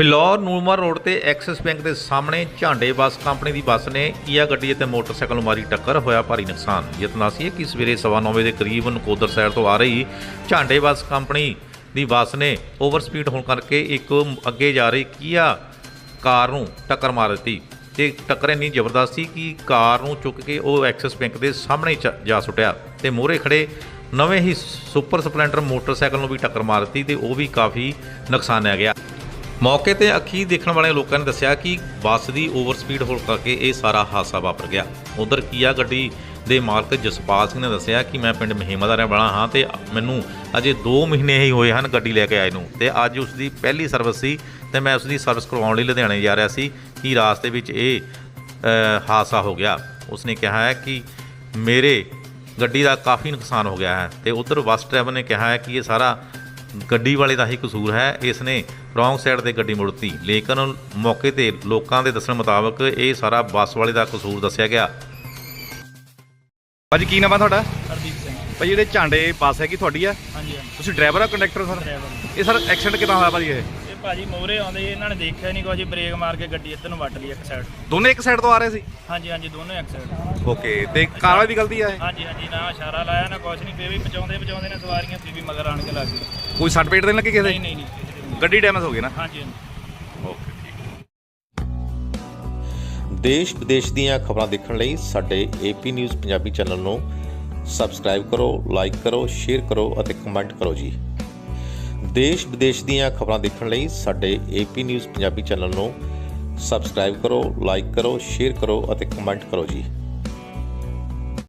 ਫਿਲੌਰ, ਨੂਰਮਾ ਰੋਡ ਤੇ Axis bank ਦੇ ਸਾਹਮਣੇ ਝਾਂਡੇ ਬੱਸ ਕੰਪਨੀ ਦੀ ਬੱਸ ਨੇ ਕੀਆ ਗੱਡੀ ਅਤੇ ਮੋਟਰਸਾਈਕਲ ਨੂੰ ਮਾਰੀ ਟੱਕਰ, ਹੋਇਆ ਭਾਰੀ ਨੁਕਸਾਨ। ਯਤਨਾਸੀ ਹੈ ਕਿ ਸਵੇਰੇ ਸਵਾ ਨੌ ਵਜੇ ਦੇ ਕਰੀਬ ਨਕੋਦਰ ਸਾਈਡ ਤੋਂ ਆ ਰਹੀ ਝਾਂਡੇ ਬੱਸ ਕੰਪਨੀ ਦੀ ਬੱਸ ਨੇ ਓਵਰ ਸਪੀਡ ਹੋਣ ਕਰਕੇ ਇੱਕ ਅੱਗੇ ਜਾ ਰਹੀ ਕੀਆ ਕਾਰ ਨੂੰ ਟੱਕਰ ਮਾਰ ਦਿੱਤੀ ਤੇ ਟੱਕਰ ਇੰਨੀ ਜ਼ਬਰਦਸਤ ਸੀ ਕਿ ਕਾਰ ਨੂੰ ਚੁੱਕ ਕੇ ਉਹ ਐਕਸਿਸ ਬੈਂਕ ਦੇ ਸਾਹਮਣੇ ਚ- ਜਾ ਸੁੱਟਿਆ ਤੇ ਮੋਹਰੇ ਖੜੇ ਨਵੇਂ ਹੀ ਸੁਪਰ ਸਪਲੈਂਡਰ ਮੋਟਰਸਾਈਕਲ ਨੂੰ ਵੀ ਟੱਕਰ ਮਾਰ ਦਿੱਤੀ ਤੇ ਉਹ ਵੀ ਕਾਫੀ ਨੁਕਸਾਨਿਆ ਗਿਆ। ਮੌਕੇ ਤੇ ਅੱਖੀ ਦੇਖਣ ਵਾਲੇ ਲੋਕਾਂ ਨੇ ਦੱਸਿਆ ਕਿ ਬੱਸ ਦੀ ਓਵਰ ਸਪੀਡ ਹੋਣ ਕਰਕੇ ਇਹ ਸਾਰਾ ਹਾਦਸਾ ਵਾਪਰ ਗਿਆ। ਉਧਰ ਕੀਆ ਗੱਡੀ ਦੇ ਮਾਲਕ ਜਸਪਾਲ ਸਿੰਘ ਨੇ ਦੱਸਿਆ ਕਿ ਮੈਂ ਪਿੰਡ ਮਹੀਮਾ ਦਾ ਰਹਿਣ ਵਾਲਾ ਹਾਂ ਤੇ ਮੈਨੂੰ ਅਜੇ 2 ਮਹੀਨੇ ਹੀ ਹੋਏ ਹਨ ਗੱਡੀ ਲੈ ਕੇ ਆਏ ਨੂੰ ਤੇ ਅੱਜ ਉਸ ਦੀ ਪਹਿਲੀ ਸਰਵਿਸ ਸੀ ਤੇ ਮੈਂ ਉਸ ਦੀ ਸਰਵਿਸ ਕਰਵਾਉਣ ਲਈ ਲੁਧਿਆਣੇ ਜਾ ਰਿਹਾ ਸੀ ਕਿ ਰਾਸਤੇ ਵਿੱਚ ਇਹ ਹਾਦਸਾ ਹੋ ਗਿਆ। ਉਸਨੇ ਕਿਹਾ ਹੈ ਕਿ ਮੇਰੇ ਗੱਡੀ ਦਾ ਕਾਫੀ ਨੁਕਸਾਨ ਹੋ ਗਿਆ ਹੈ ਤੇ ਉਧਰ ਬੱਸ ਡਰਾਈਵਰ ਨੇ ਕਿਹਾ ਹੈ ਕਿ ਇਹ ਸਾਰਾ ਗੱਡੀ ਵਾਲੇ ਦਾ ਹੀ ਕਸੂਰ ਹੈ ਇਸ ਨੇ ਰੋਂਗ ਸਾਈਡ ਤੇ ਗੱਡੀ ਮੁੜਤੀ। ਲੇਕਿਨ ਮੌਕੇ ਤੇ ਲੋਕਾਂ ਦੇ ਦੱਸਣ ਮੁਤਾਬਕ ਇਹ ਸਾਰਾ ਬੱਸ ਵਾਲੇ ਦਾ ਕਸੂਰ ਦੱਸਿਆ ਗਿਆ। ਭਾਜੀ ਕੀ ਨਾਮ ਆ ਤੁਹਾਡਾ? ਹਰਦੀਪ ਸਿੰਘ। ਭਾਜੀ ਜਿਹੜੇ ਝਾਂਡੇ ਬੱਸ ਹੈਗੀ ਤੁਹਾਡੀ ਆ? ਹਾਂਜੀ ਹਾਂਜੀ। ਤੁਸੀਂ ਡਰਾਈਵਰ ਆ ਕੰਡਕਟਰ ਸਰ? ਇਹ ਸਰ ਐਕਸੀਡੈਂਟ ਕਿਦਾਂ ਹੋਇਆ ਭਾਜੀ ਇਹ? ਇਹ ਭਾਜੀ ਮੋਹਰੇ ਆਉਂਦੇ ਇਹਨਾਂ ਨੇ ਦੇਖਿਆ ਨਹੀਂ ਕੁਝ ਬ੍ਰੇਕ ਮਾਰ ਕੇ ਗੱਡੀ ਇੱਧਰ ਨੂੰ ਵੱਟ ਲਈ ਇੱਕ ਸਾਈਡ ਦੋਨੇ ਇੱਕ ਸਾਈਡ ਤੋਂ ਆ ਰਹੇ ਸੀ? ਹਾਂਜੀ ਹਾਂਜੀ ਦੋਨੋਂ ਇੱਕ ਸਾਈਡ ਓਕੇ ਤੇ ਕਾਰ ਵਾਲੇ ਦੀ ਗਲਤੀ ਆ ਇਹ? ਹਾਂਜੀ ਹਾਂਜੀ ਨਾ ਇਸ਼ਾਰਾ ਲਾਇਆ ਨਾ ਕੁਝ ਨਹੀਂ ਫੇਰ ਵੀ ਬਚਾਉਂਦੇ ਬਚਾਉਂਦੇ ਨੇ ਸਵਾਰੀਆਂ ਫਿਰ ਵੀ ਮਗਰ ਆਣ ਕੇ ਲੱਗ ਗਈ ਕੋਈ ਸੱਟ ਪੇਟ ਨਹੀਂ ਲੱਗੀ ਕਿਸੇ ਨਹੀਂ ਦੇ ਨਹੀਂ ਦੇ। ਗੱਡੀ ਡੈਮੇਜ ਹੋ ਗਈ ਨਾ? ਹਾਂਜੀ ਹਾਂਜੀ। ਓਕੇ ਦੇਸ਼ ਵਿਦੇਸ਼ ਦੀਆਂ ਖਬਰਾਂ ਦੇਖਣ ਲਈ ਸਾਡੇ ਏਪੀ ਨਿਊਜ਼ ਪੰਜਾਬੀ ਚੈਨਲ ਨੂੰ ਸਬਸਕ੍ਰਾਈਬ ਕਰੋ ਲਾਈਕ ਕਰੋ ਸ਼ੇਅਰ ਕਰੋ ਅਤੇ ਕਮੈਂਟ ਕਰੋ ਜੀ। ਦੇਸ਼ ਵਿਦੇਸ਼ ਦੀਆਂ ਖਬਰਾਂ ਦੇਖਣ ਲਈ ਸਾਡੇ ਏਪੀ ਨਿਊਜ਼ ਪੰਜਾਬੀ ਚੈਨਲ ਨੂੰ ਸਬਸਕ੍ਰਾਈਬ ਕਰੋ ਲਾਈਕ ਕਰੋ ਸ਼ੇਅਰ ਕਰੋ ਅਤੇ ਕਮੈਂਟ ਕਰੋ ਜੀ।